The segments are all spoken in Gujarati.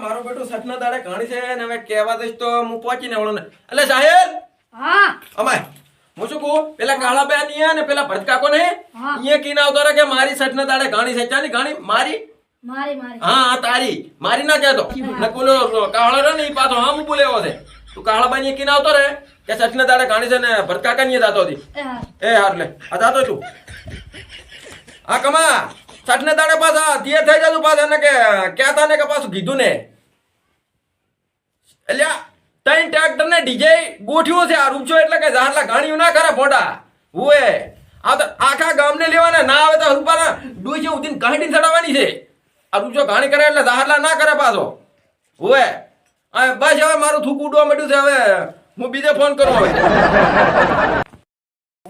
મારો બેટો સટના દાડે ઘણી છે ને હવે કહેવા દઈશ તો હું પહોંચીને વળું ને. એટલે સાહેબ! હા. અમાય હું શું કહું? પેલા કાળા બેન અહીંયા ને પેલા ભરતકાકો ને. અહીંયા કીને આવતો રહે કે મારી સટના દાડે ઘાણી છે. ચાની ઘાણી? મારી? હા તારી. મારી ના કહેતો. નકુલો કાળો રે ને ઈ પાછો હા હું બોલ્યો છે. તું કાળા અહીંયા કીને આવતો રે કે સટના દાડે ગાણી છે ને ભરતકાકા ની જાતો હતી. એ હાર લે. આ જાતો છું. હા કમા. સટને દાડે પાછા ધીએ થઈ જતું પાછા, એને કે કહેતા ને કે પાછું કીધું ને. એટલે ત્રણ ટ્રેક્ટર ને ડીજે ગોઠ્યું છે, આ રૂપચો એટલે કે જાહલા ઘાણીયું ના કરે ફોટા. હુએ. આ તો આખા ગામને લેવાના, ના આવે તો રૂપાના ડોઈ ઉદીન કાંડી ચડાવવાની છે. આ રૂપચો ઘાણી કરે એટલે ઝાડલા ના કરે પાછો. આ બસ હવે મારું થૂક ઉડવા માંડ્યું છે, હવે હું બીજે ફોન કરું હવે.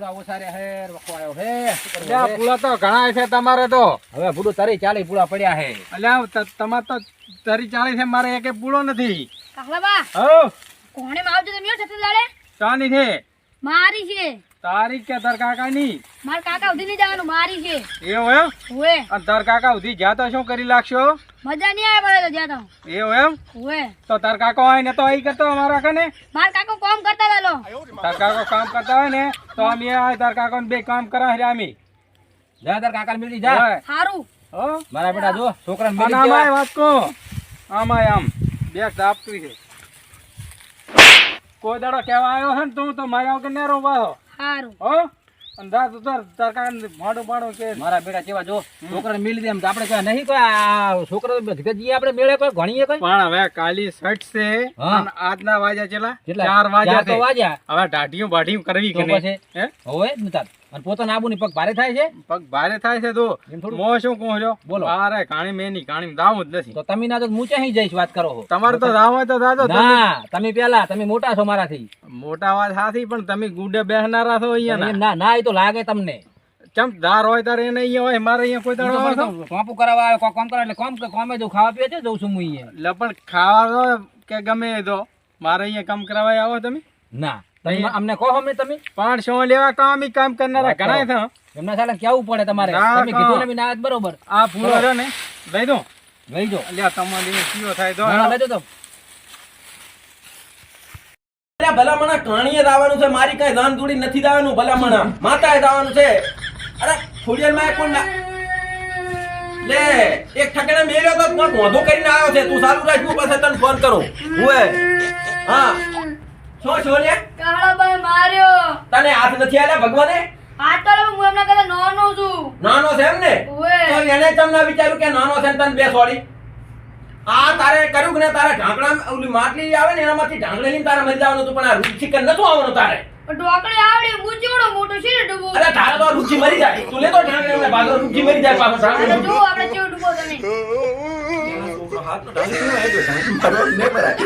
પૂળા ઓછા હેર વખો આવ્યો હે અલ્યા પૂળા તો ઘણા છે તમારે તો. હવે ભૂડું તારી ચાલી પૂળા પડ્યા હે. અલ્યા તમારે તો તરી ચાલી છે મારે એકે પૂળો નથી. કાકલાબા હો કોણે માં તમે છઠ્ઠી દાડે ચાની છે. મારી છે. તારીખ કે તાર કાકાની? માર કાકા ઉધી નહીં જવાનું મારી છે. એ હોય હોય અને તાર કાકા સુધી જ્યાં તો શું કરી લાગશો? મજા નહીં આવે તો જ્યાં તો. એ હોય હોય તો તાર કાકો હોય ને તો અહીં કરતો અમારા કને? માર કાકો કામ કરતા વેલો તાર કાકો કામ કરતા હોય ને તો અમે આ તાર કાકો બે કામ કરા છે અમે. જા તાર કાકા મિલી જા. સારું હો? મારા બેટા જો છોકરાને મિલી આમાંય દેવા. વાત કો આમાંય આમ. બે આપતું છે. કોઈ દાડો કેવા આવ્યો હે ને તું તો મારા વગર ને રોવાયો સારું હો? તાર કે મારા બેટા કેવા જો છોકરાને મિલી દે એમ આપણે કોઈ નહીં કોઈ આ છોકરો જઈએ આપણે મેળે કોઈ ઘણીએ કોઈ? પણ હવે કાલી સટ છે અને આજના વાજા ચેલા? કેટલા? ચાર વાગ્યા ચાર તો હવે કરવી કે નહીં? હે? હવે ને તાર. અને પોતાના આબુની પગ ભારે થાય છે? પગ ભારે થાય છે તો મો શું કહો છો? બોલો. અરે કાણી મેની કાણી દાવ જ નથી. તો તમે ના તો હું ચાહી જઈશ વાત કરો તમારે તો દાવ હોય તો દાદો ના તમે પેલા તમે મોટા છો મારાથી. મોટા વાત સાથી પણ તમે ગુડે બેહનારા છો અહીંયા ના. ના એ તો લાગે તમને. ચમ ધાર હોય તારે એને અહીંયા હોય મારે અહીંયા કોઈ દાડો કોપું કરાવવા આવે કોમ કામ કરે એટલે કોમ કોમે જો ખાવા પીએ છે જઉં છું હું અહીંયા. એટલે પણ ખાવા કે ગમે તો. મારે અહીંયા કામ કરવા આવો તમે? ના. અમને કહો અમે તમે. પણ શું લેવા કામ કામ કરનારા ઘણા છે એમના સાલા કેવું પડે તમારે? તમે કીધું ને ના બરોબર. આ ફૂલો રહ્યો ને લઈ દો. લઈ જો અલ્યા તમારે કીયો થાય ના, લઈ દો તો ભલામણા કાણીએ દાવાનું આવવાનું છે. મારી કઈ ધાન દૂડી નથી દાવાનું ભલામણા. માતાએ દાવાનું છે. અરે ફોડિયલમાં કોણ ના લે એક ઠકણે મેલ્યો તો કોણ વાંધો કરીને આવ્યો છે. તું સારું રાખ હું પાસે તને ફોન કરું. હું હા. શું છો લે? ભાઈ માર્યો. તને હાથ નથી આલ્યા ભગવાને? આ તો હું એમના કરતા નાનો છું. નાનો છે એમ ને? તો એને તમને વિચાર્યું કે નાનો છે તને બે સોડી આ તારે કર્યું કે ને તારે ઢાંકણા ઓલી માટલી આવે ને એનામાંથી ઢાંકણે લઈને તારે મરી જવાનું હતું પણ આ રૂચી કે નતું આવવાનું તારે? પણ ઢોકળી આવડે હું મોટો છે ને ડૂબો. અરે તારે તો રૂચી મરી જાય. તું લેતો ઢાંકણે ને ભાગો રૂચી મરી જાય પાછો ઢાંકણે જો આપણે ચેવ ડૂબો તમે. હાથ તો ઢાંકણી આવ્યો? ઢાંકણી મારવા જ નહીં મરાય.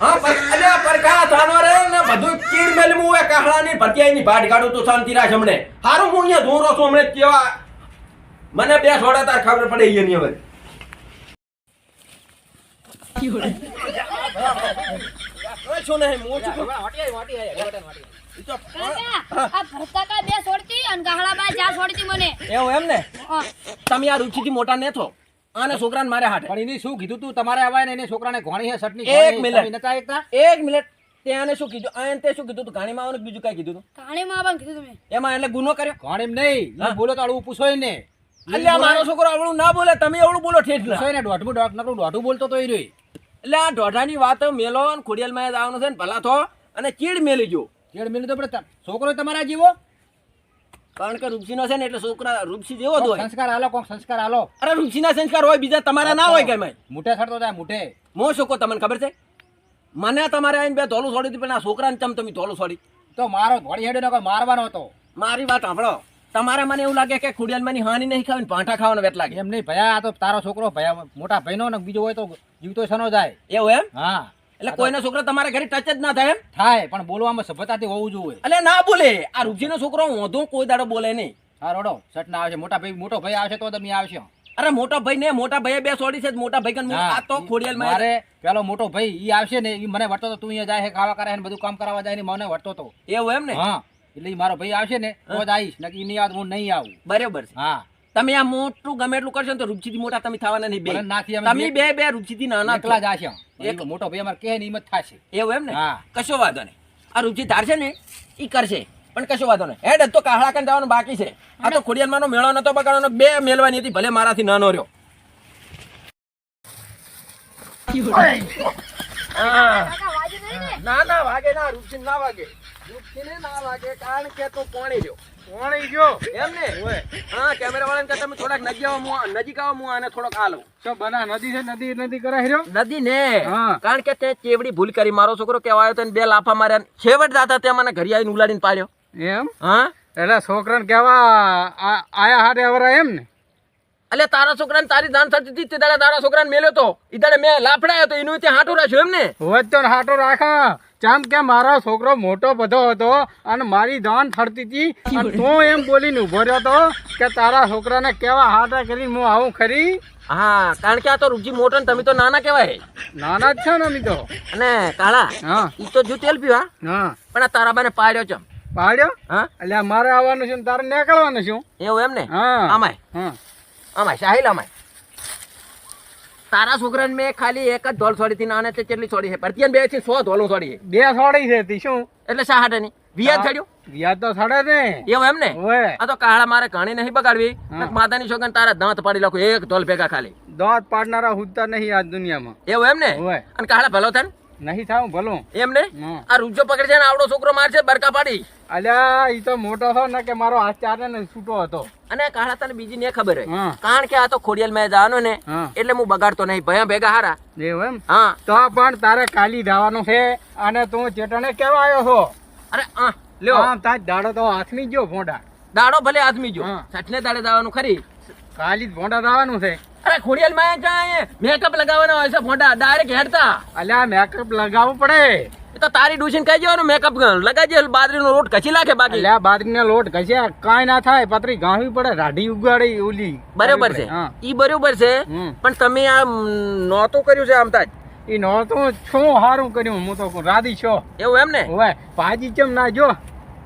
હા અલ્યા પરખા થાનો રે ને બધું ચીડ મેલમું હોય કાહળાની ભાટ કાઢું તો શાંતિ રાખ હમણે. હારું હું અહીંયા ધોરો છું હમણે કેવા? મને બે તાર ખબર પડે હવે. શું નહીં આ ચાર. તમે આ રૂચિથી મોટા ને છો આને છોકરાને મારે હાટે. પણ એને શું કીધું તું? તમારે આવાય ને એને છોકરાને ઘોણી હે સટની એક મિનિટ. નતા એકતા? એક મિનિટ. તેને શું કીધું? આ તે શું કીધું તું? ગાણીમાં આવવાનું બીજું કઈ કીધું તું? કાણીમાં આવવાનું કીધું તમે એમાં એટલે ગુનો કર્યો? ઘાણી નહીં. બોલો તો આડું પૂછોય ને એટલે આ મારો છોકરો આવડું ના બોલે તમે એવડું બોલો ઠેઠ ના. પૂછોય ને દોઢમું દોઢ નકરું દોઢું બોલતો તો એ રહ્યો. એટલે આ દોઢાની વાત મેલો ને ખોડિયાલમાં જ આવવાનું છે ને ભલા થો અને ચીડ મેલી જો. ચીડ મેલી તો છોકરો તમારા જેવો? કારણ કે રૂપસીનો છે ને એટલે છોકરા રૂપસી જેવો જ હોય. સંસ્કાર આલો કોક સંસ્કાર આલો. અરે રૂપસીના સંસ્કાર હોય બીજા તમારા ના હોય કેમ મુઠે સડતો થાય મોટે મો શું તમને ખબર છે? મને તમારે આઈને બે ધોલું છોડી હતી પણ આ છોકરાને ચમ તમે ધોલું છોડી તો મારો ઘોડી હેડ્યો કોઈ મારવાનો હતો. મારી વાત સાંભળો. તમારે મને એવું લાગે કે ખોડિયાલમાંની હાની નહીં ખાવી ને પાંઠા ખાવાનો વેત લાગે. એમ નહીં ભયા આ તો તારો છોકરો ભયા મોટા ભાઈનો ને બીજો હોય તો જીવતો સનો જાય? એવું એમ? હા. એટલે કોઈનો છોકરો તમારા ઘરે ટચ જ ના થાય એમ? થાય પણ બોલવામાં સભ્યતાથી હોવું જોઈએ. એટલે ના બોલે. આ રૂપસીનો છોકરો ઓંધો કોઈ દાડો બોલે નહીં. હા રોડો સટ ના આવશે. મોટા ભાઈ મોટો ભાઈ આવશે તો તમે આવશે. અરે મોટો ભાઈ ને મોટા ભાઈ બે સોડી છે મોટા ભાઈ કન આ તો ખોડિયલ મારે પેલો મોટો ભાઈ ઈ આવશે ને ઈ મને વળતો તો તું અહીંયા જાય ખાવા કરે ને બધું કામ કરાવવા જાય ને મને વળતો તો. એવું એમ ને? હા એટલે મારો ભાઈ આવશે ને તો જ આવીશ નકી ઈ નહીં આવત હું નહીં આવું. બરાબર છે. હા. તમે આ મોટું ગમે એટલું કરશો ને તો રૂપસીથી મોટા તમે થવાના નહીં બે. તમે બે બે રૂપસીથી નાના એકલા જ આશે. એક મોટો ભાઈ અમારે કહે ને હિંમત થશે. એવું એમ ને? હા. કશો વાંધો નહીં. આ રૂપજી ધારશે ને એ કરશે. પણ કશો વાંધો નહીં. હેડ તો કાહળા કાન જવાનું બાકી છે. આ તો ખોડિયારમાંનો મેળો નતો બગાડવાનો. બે મેળવાની હતી ભલે મારાથી નાનો રહ્યો. ના ના વાગે ના રૂપસિંહ ના વાગે. ના કારણ કે તું કોણી રહ્યો કોણી ગયો? એમ ને? હા કેમેરા વાળાને તમે થોડાક નજીક આવો નજીક આવો હું આને થોડોક આ લઉં બના નદી છે નદી નદી કરાય રહ્યો? નદી ને કારણ કે તે ચેવડી ભૂલ કરી. મારો છોકરો કેવા આવ્યો બે લાફા માર્યા છેવટ દાદા તે મને ઘરે આવીને ઉલાડીને પાડ્યો. એમ? હા? એટલે છોકરાને કેવા આ- આયા હારે અવરા એમ ને? અલે તારા છોકરાને તારી દાન થતી હતી તે તારા છોકરાને મેલ્યો તો. ઈ મેં લાફડાયો તો એનું ત્યાં હાટો રાખ્યું એમ ને? હોય તો હાટો રાખા. ચમ કે મારો છોકરો મોટો બધો હતો અને મારી દાન ફરતી હતી. અને તું એમ બોલીને ઊભો રહ્યો હતો કે તારા છોકરાને કેવા હાથ કરીને હું આવું ખરી? હા કારણ કે આ તો રૂપજી મોટો ને તમે તો નાના કેવાય નાના જ છે ને અમે તો. અને કાળા હા. ઈ તો જુ તેલ પીવા. હા. પણ આ તારા બાને પાડ્યો ચમ પાડ્યો? હા. એટલે મારે આવવાનું છે ને તારે નીકળવાનું છું. એવું એમ ને? હા. આમાય. હા. આમાય સાહિલ આમાય. તારા છોકરાને મેં ખાલી એક જ ધોલ છોડી હતી નાને તે કેટલી છોડી છે? ભરતીયાને બેથી સો ધોલું છોડી બે છોડી છે તી શું? એટલે શા હાટે ની? વિયાદ થડ્યું? વ્યાજ તો સડે ને. એવું એમ ને? આ તો કાળા મારે ઘણી નહીં બગાડવી. માતાની છોકરાને તારા દાંત પાડી લખું એક ધોલ ભેગા ખાલી. દાંત પાડનારા હુજતા નહીં આ દુનિયામાં. એવું એમ ને? અને કાળા ભલો થાય નહીં થાવ ભલો. એમ ને? આ રૂજો પકડી છે ને આવડો છોકરો મારશે બરકા પાડી. અલ્યા ઈ તો મોટો હતો ને કે મારો હાથ ચારે ને છૂટો હતો. અને કાળા તને બીજી ને ખબર હોય. કારણ કે આ તો ખોડિયાલ મેં જવાનો ને એટલે હું બગાડતો નહીં ભયા ભેગા હારા. એવું એમ? હા. તો પણ તારે કાલી જવાનું છે અને તું ચેટણે કેવા આવ્યો છો? અરે આ લ્યો. આમ તાજ દાડો તો હાથમી ગયો ભોંડા. દાડો ભલે આદમી જો હા. સઠને દાડે દાવાનું ખરી. કાલી જ ભોંડા જવાનું છે. અરે ખોડિયાલમાં મેકઅપ લગાવવાનો હોય છે ફોટા ડાયરેક્ટ હેડતા. અલ્યા મેકઅપ લગાવવું પડે. તો તારી ડુસીને કહી દેવાનું મેકઅપ લગાજે બાજરીનો લોટ કચી નાખે બાકી. અલ્યા બાજરીનો લોટ કચ્યા કાંઈ ના થાય પતરી ગાંઠવી પડે રાઢી ઉગાડી ઓલી. બરોબર છે. ઈ બરોબર છે પણ તમે આ નોતો કર્યું છે આમ તાજ? ઈ નોતો શું હારું કર્યું? હું તો રાધી છો. એવું એમ ને? ઓય ભાજી ચમ ના જો.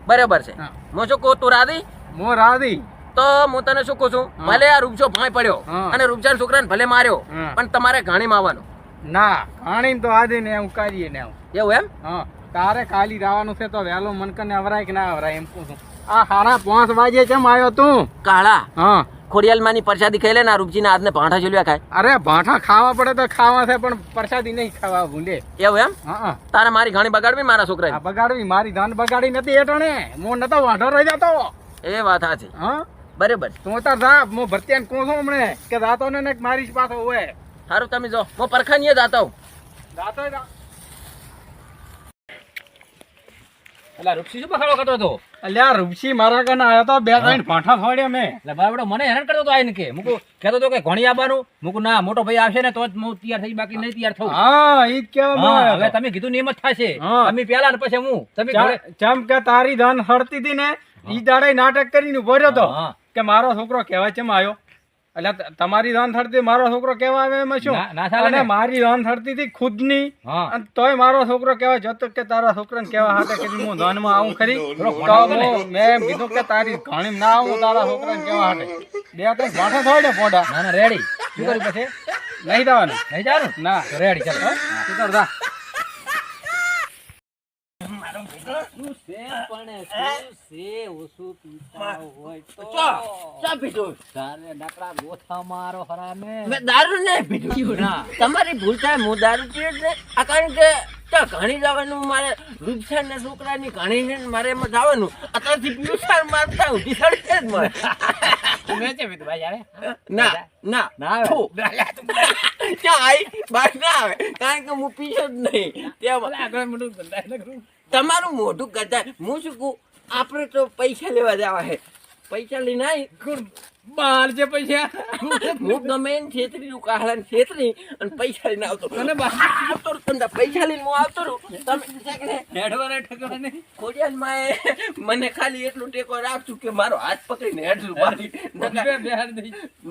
બરાબર છે. હા. શું કહું તું રાધી? હું રાધી. તો હું તને શું કહું છું. ભલે આ રૂપસો ભાઈ પડ્યો અને રૂપચાન છોકરાને ભલે માર્યો પણ તમારે ઘાણીમાં આવવાનું ના ઘાણી તો આજે ને એમ કરીએ ને એમ એવું એમ? હા તારે ખાલી જવાનું છે તો વહેલો મનકને અવરાય કે ના અવરાય એમ પૂછું આ હારા પાંચ વાગે કેમ આવ્યો તું? કાળા હા. ખોડિયાલમાંની પ્રસાદી ખાઈ લે ને આ રૂપજીના હાથને ભાંઠા જોલ્યા ખાય. અરે ભાઠા ખાવા પડે તો ખાવા છે પણ પ્રસાદી નહીં ખાવા ભૂલે. એવું એમ? હા તારે મારી ઘણી બગાડવી મારા છોકરા બગાડવી મારી ધાન બગાડી નથી એટણે હું નતો વાંઢો રહી જતો. એ વાત સાચી. હા? બરાબર. તું તાર જા હું ભરતિયાને કહું છું હમણે કે રાતો ને ને મારી પાછો હોય. સારું તમે જો. હું પરખાનીએ જાતો હું રાતો જા એટલે રૂપસી શું બખાડો કરતો હતો? અલ્યા રૂપસી મારા કને આવ્યો તો બે ત્રણ ભાઠા ફોડ્યા મેં. એટલે બાબડો મને હેરાન કરતો હતો આઈને કે. મૂકું કહેતો હતો કે ઘણી આવવાનું મૂકું ના મોટો ભાઈ આવશે ને તો જ હું તૈયાર થઈ બાકી નહીં તૈયાર થવું. હા એ જ કહેવા હવે તમે કીધું નિયમ જ થશે. તમે પેલા ને પછી હું. તમે ચમ- કે તારી ધન હળતી હતી ને ઈ દાડે નાટક કરીને ઊભો રહ્યો તો. કે મારો છોકરો કહેવાય ચમ આવ્યો એટલે તમારી ધન થડતી મારો છોકરો કેવા આવે એમાં શું? ના- ના અને મારી ધન થડતી હતી ખુદની હા. અને તોય મારો છોકરો કેવા જતો કે તારા છોકરાને કેવા હાથે કે હું ધનમાં આવું ખરી? તો મેં એમ કીધું કે તારી ઘણી ના આવું તારા છોકરાને કેવા હાથે? બે ત્રણ ભાઠા થોડે પોડા ના ના રેડી શું કર્યું પછી? નહીં જવાનું. નહીં જવાનું? ના. રેડી ચાલો હો. પીતા હોય તો. ચા પીધું? તારે નકરા ગોથા મારો હરામે. મેં દારૂ નહીં પીધું. તમારી ભૂલ થાય હું દારૂ જ નહીં. આ કારણ કે ચા ઘણી જવાનું મારે રૂપસાન ને છોકરાની ઘણી ને મારે એમાં જવાનું. અત્યારથી પીવું મારતા ને મારે ત્યાં ઊંધી સડી છે જ મારે. મેં છે ભાઈ યારે ના ના ના. ત્યાં આઈ બહાર ના આવે. કારણ કે હું પીશો જ નહીં. ત્યાં આગળ મોટું ધંધા ન કરું તમારું મોઢું કરતા હું શું કહું? આપણે તો પૈસા લેવા જવા છે પૈસા લઈને આવી બહાર છે પૈસા. હું ગમે એને છેતરી નું કાળા ને છેતરી અને પૈસા લઈને આવતો અને આવતો તમને પૈસા લઈને હું આવતો રહું. તમે? હેડવાને ઠગવાને ખોડિયાલ માએ મને ખાલી એટલું ટેકો રાખશું કે મારો હાથ પકડીને હેડશું બાજી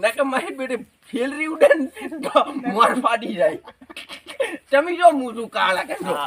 નકર મારી બેટે ફેલરી ઉડે ને મોર ફાટી જાય. તમે જો હું શું કાળા કરજો